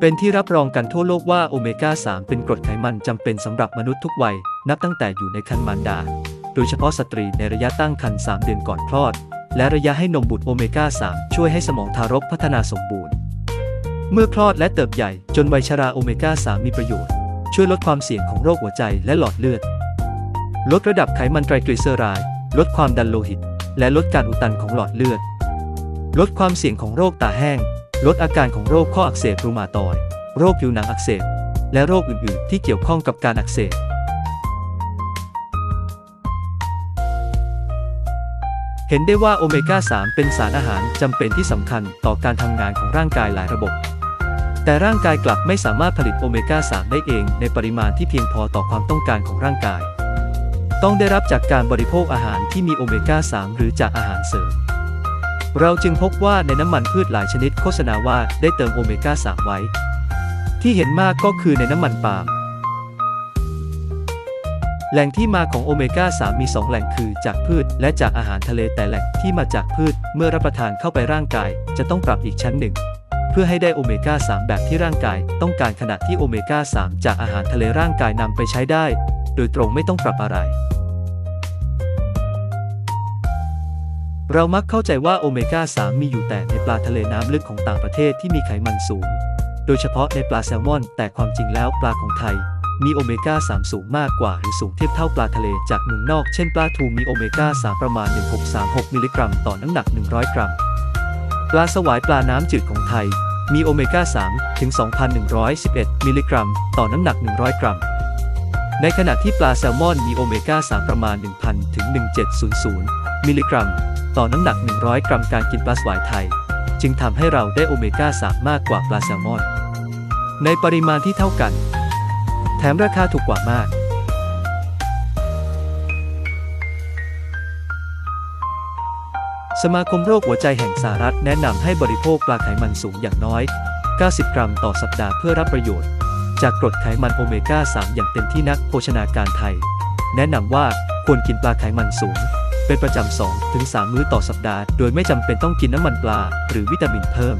เป็นที่รับรองกันทั่วโลกว่าโอเมก้า 3 เป็นกรดไขมันจำเป็นสำหรับมนุษย์ทุกวัย นับตั้งแต่อยู่ในครรภ์มารดา โดยเฉพาะสตรีในระยะตั้งครรภ์3เดือนก่อนคลอด และระยะให้นมบุตรโอเมก้า 3 ช่วยให้สมองทารกพัฒนาสมบูรณ์ เมื่อคลอดและเติบใหญ่จนวัยชราโอเมก้า 3 มีประโยชน์ ช่วยลดความเสี่ยงของโรคหัวใจและหลอดเลือด ลดระดับไขมันไตรกลีเซอไรด์ลดความดันโลหิต และลดการอุดตันของหลอดเลือด ลดความเสี่ยงของโรคตาแห้ง ลดอาการของโรคข้ออักเสบรูมาตอยด์โรคผิวหนังอักเสบ และโรคอื่น ๆ ที่เกี่ยวข้องกับการอักเสบ เห็นได้ว่าโอเมก้า 3 เป็นสารอาหารจำเป็นที่สำคัญต่อการทำงานของร่างกายหลายระบบ แต่ร่างกายกลับไม่สามารถผลิตโอเมก้า 3 ได้เองในปริมาณที่เพียงพอต่อความต้องการของร่างกาย ต้องได้รับจากการบริโภคอาหารที่มีโอเมก้า 3 หรือจากอาหารเสริม เราจึงพบว่าในน้ำมันพืชหลายชนิดโฆษณาว่าได้เติมโอเมก้า 3 ไว้ ที่เห็นมากก็คือในน้ำมันปาล์มแหล่งที่มาของโอเมก้า 3 มี 2 แหล่งคือจากพืชและจากอาหารทะเลแต่แหล่งที่มาจากพืชเมื่อรับประทานเข้าไปร่างกาย จะต้องปรับอีกชั้นหนึ่ง เพื่อให้ได้โอเมก้า 3 แบบที่ร่างกาย ต้องการขณะที่โอเมก้า 3 จากอาหารทะเลร่างกายนำไปใช้ได้ โดยตรงไม่ต้องปรับอะไร เรามักเข้าใจว่าโอเมก้า 3 มีอยู่แต่ในปลาทะเลน้ำลึกของต่างประเทศที่มีไขมันสูง โดยเฉพาะในปลาแซลมอน แต่ความจริงแล้วปลาของไทย มีโอเมก้า 3 สูงมากกว่าหรือสูงเทียบเท่าปลาทะเลจากเมืองนอก เช่นปลาทูมีโอเมก้า 3 ประมาณ 1636 มิลลิกรัม ต่อน้ำหนัก 100 กรัม ปลาสวายปลาน้ำจืดของไทย มีโอเมก้า 3 ถึง 2,111 มิลลิกรัม ต่อน้ำหนัก 100 กรัมในขณะที่ปลาแซลมอนมีโอเมก้า 3 ประมาณ 1,000 ถึง 1700 มิลลิกรัม ต่อน้ำหนัก 100 กรัมการกินปลาสวายไทย จึงทำให้เราได้โอเมก้า 3 มากกว่าปลาแซลมอน ในปริมาณที่เท่ากัน แถมราคาถูกกว่ามากสมาคมโรคหัวใจแห่งสหรัฐแนะนำให้บริโภคปลาไขมันสูงอย่างน้อย 90 กรัมต่อสัปดาห์เพื่อรับประโยชน์ จากกรดไขมันโอเมก้า 3 อย่างเต็มที่นักโภชนาการไทย แนะนำว่าควรกินปลาไขมันสูง เป็นประจำ2ถึง3มื้อต่อสัปดาห์ โดยไม่จำเป็นต้องกินน้ำมันปลา หรือวิตามินเพิ่ม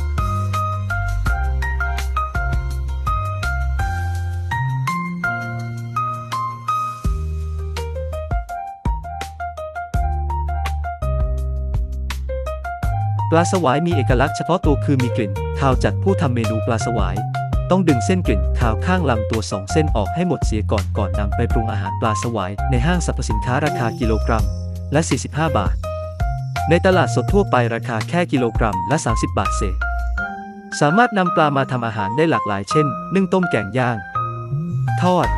ปลาสวายมีเอกลักษณ์เฉพาะตัวคือมีกลิ่นคาวจัดผู้ทำเมนูปลาสวาย ต้องดึงเส้นกลิ่นคาวข้างลำตัวสองเส้นออกให้หมดเสียก่อนก่อนนำไปปรุงอาหารปลาสวาย ในห้างสรรพสินค้าราคากิโลกรัม และ 45 บาท ในตลาดสดทั่วไปราคาแค่กิโลกรัมละ 30 บาทเศษ สามารถนำปลามาทำอาหารได้หลากหลายเช่น นึ่งต้มแกงย่าง ทอด